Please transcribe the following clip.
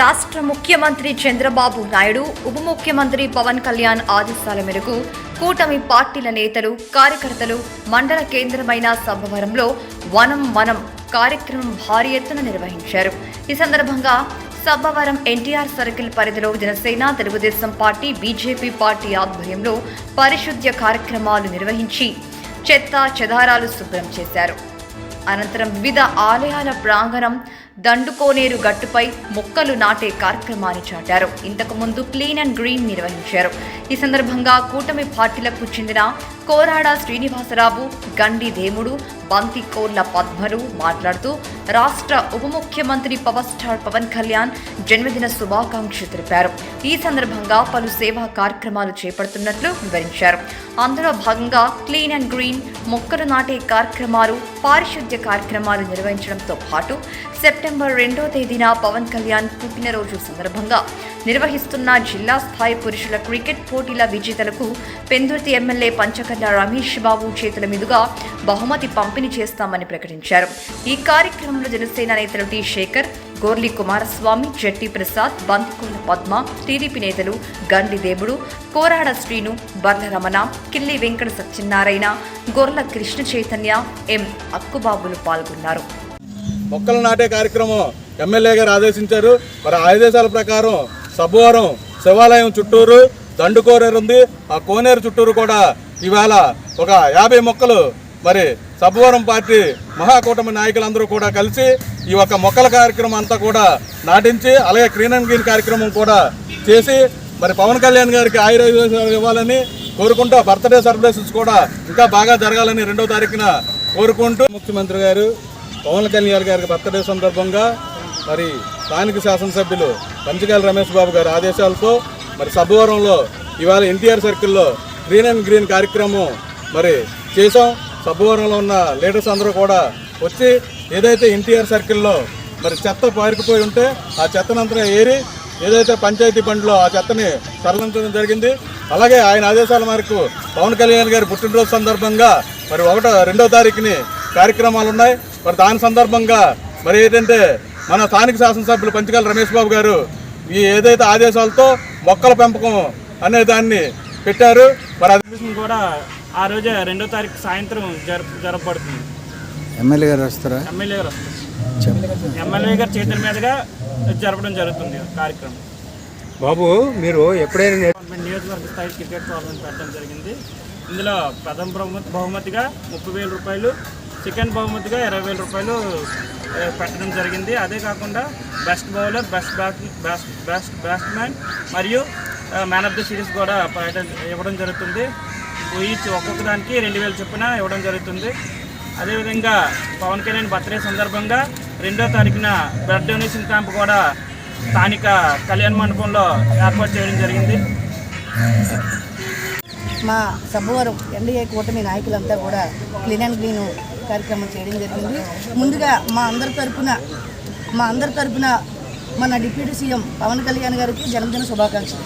రాష్ట్ర ముఖ్యమంత్రి చంద్రబాబు నాయుడు ఉప ముఖ్యమంత్రి పవన్ కళ్యాణ్ ఆదేశాల మేరకు కూటమి పార్టీల నేతలు కార్యకర్తలు మండల కేంద్రమైన సభవరంలో వనం మనం కార్యక్రమం భారీ ఎత్తున నిర్వహించారు. ఈ సందర్భంగా సబ్బవరం ఎన్టీఆర్ సర్కిల్ పరిధిలో Janasena Telugu Desam party BJP party ఆధ్వర్యంలో పరిశుద్ధ్య కార్యక్రమాలు నిర్వహించి చెత్త చెదారాలు శుభ్రం చేశారు. అనంతరం వివిధ ఆలయాల ప్రాంగణం దండుకోనేరు గట్టుపై మొక్కలు నాటే కార్యక్రమాన్ని చాటారు. ఇంతకు ముందు క్లీన్ అండ్ గ్రీన్ నిర్వహించారు. ఈ సందర్భంగా కూటమి పార్టీలకు చెందిన కోరాడ శ్రీనివాసరావు గండి దేముడు బంతి కోర్ల పద్మలు మాట్లాడుతూ రాష్ట్ర ఉప ముఖ్యమంత్రి పవర్ స్టార్ పవన్ కళ్యాణ్ జన్మదిన శుభాకాంక్షలు తెలిపారు. ఈ సందర్భంగా పలు సేవా కార్యక్రమాలు చేపడుతున్నట్లు వివరించారు. అందులో భాగంగా క్లీన్ అండ్ గ్రీన్ మొక్కలు నాటే కార్యక్రమాలు పారిశుద్ధ్య కార్యక్రమాలు నిర్వహించడంతో పాటు సెప్టెంబర్ సెప్టెంబర్ రెండో తేదీన పవన్ కళ్యాణ్ పుట్టినరోజు సందర్భంగా నిర్వహిస్తున్న జిల్లా స్థాయి పురుషుల క్రికెట్ పోటీల విజేతలకు పెందుర్తి ఎమ్మెల్యే పంచకర్ల రమేష్ బాబు చేతుల మీదుగా బహుమతి పంపిణీ చేస్తామని ప్రకటించారు. ఈ కార్యక్రమంలో జనసేన నేతలు టి. శేఖర్ గోర్లి కుమారస్వామి జట్టి ప్రసాద్ బంతికొండ పద్మ టీడీపీ నేతలు గండి దేవుడు కోరాడ శ్రీను బర్ల రమణ కిల్లి వెంకట సత్యనారాయణ గొర్ల కృష్ణ చైతన్య ఎం. అక్కుబాబులు పాల్గొన్నారు. మొక్కలు నాటే కార్యక్రమం ఎమ్మెల్యే గారు ఆదేశించారు. మరి ఆదేశాల ప్రకారం సభవారం శివాలయం చుట్టూరు దండుకోనేరు ఉంది. ఆ కోనేరు చుట్టూరు కూడా ఇవాళ ఒక యాభై మొక్కలు మరి సబ్బవరం పార్టీ మహాకూటమి నాయకులందరూ కూడా కలిసి ఈ యొక్క మొక్కల కార్యక్రమం అంతా కూడా నాటించి అలాగే క్లీన్ అండ్ గ్రీన్ కార్యక్రమం కూడా చేసి మరి పవన్ కళ్యాణ్ గారికి ఆయుర్వేదాలు ఇవ్వాలని కోరుకుంటూ బర్త్డే సెలబ్రేషన్స్ కూడా ఇంకా బాగా జరగాలని రెండో తారీఖున కోరుకుంటూ ముఖ్యమంత్రి గారు పవన్ కళ్యాణ్ గారికి బర్త్డే సందర్భంగా మరి స్థానిక శాసనసభ్యులు పంచకాల రమేష్ బాబు గారి ఆదేశాలతో మరి సబ్బవరంలో ఇవాళ ఎన్టీఆర్ సర్కిల్లో గ్రీన్ అండ్ గ్రీన్ కార్యక్రమం మరి చేసాం సబ్బవరంలో ఉన్న లీడర్స్ అందరూ కూడా వచ్చి ఏదైతే ఎన్టీఆర్ సర్కిల్లో మరి చెత్త పారికిపోయి ఉంటే ఆ చెత్తనంతా ఏరి ఏదైతే పంచాయతీ బండిలో ఆ చెత్తని తరలించడం జరిగింది. అలాగే ఆయన ఆదేశాల మేరకు పవన్ కళ్యాణ్ గారి పుట్టినరోజు సందర్భంగా మరి ఒకటో రెండో తారీఖుని కార్యక్రమాలు ఉన్నాయి. మరి దాని సందర్భంగా మరి ఏంటంటే మన స్థానిక శాసనసభ్యులు పంచకాల రమేష్ బాబు గారు ఈ ఏదైతే ఆదేశాలతో మొక్కల పెంపకం అనే దాన్ని పెట్టారు. మరి అది కూడా ఆ రోజే రెండో తారీఖు సాయంత్రం జరప జరపబడుతుంది. ఎమ్మెల్యే గారు వస్తారా? ఎమ్మెల్యే గారు వస్తారు. ఎమ్మెల్యే గారి చేతుల మీదుగా జరపడం జరుగుతుంది కార్యక్రమం. బాబు మీరు ఎప్పుడైనా నియోజకవర్గ స్థాయి క్రికెట్ టోర్నమెంట్ పెట్టడం జరిగింది. ఇందులో ప్రథమ బహుమతి బహుమతిగా ముప్పై వేల రూపాయలు చికెన్ బహుమతిగా ఇరవై వేల రూపాయలు పెట్టడం జరిగింది. అదే కాకుండా best bowler best bat best best batsmen మరియు మ్యాన్ ఆఫ్ ది సిరీస్ కూడా పెట్టడం ఇవ్వడం జరుగుతుంది. ఈచ్ ఒక్కొక్క దానికి రెండు వేలు చొప్పున ఇవ్వడం జరుగుతుంది. అదేవిధంగా పవన్ కళ్యాణ్ బర్త్డే సందర్భంగా రెండో తారీఖున బ్లడ్ డొనేషన్ క్యాంప్ కూడా స్థానిక కళ్యాణ మండపంలో ఏర్పాటు చేయడం జరిగింది. మా సబ్బవరం ఎన్డీఏ కూటమి నాయకులంతా కూడా క్లీన్ అండ్ క్లీన్ కార్యక్రమం చేయడం జరిగింది. ముందుగా మా అందరి తరఫున మా అందరి తరఫున మన డిప్యూటీ సీఎం పవన్ కళ్యాణ్ గారికి జన్మదిన శుభాకాంక్షలు.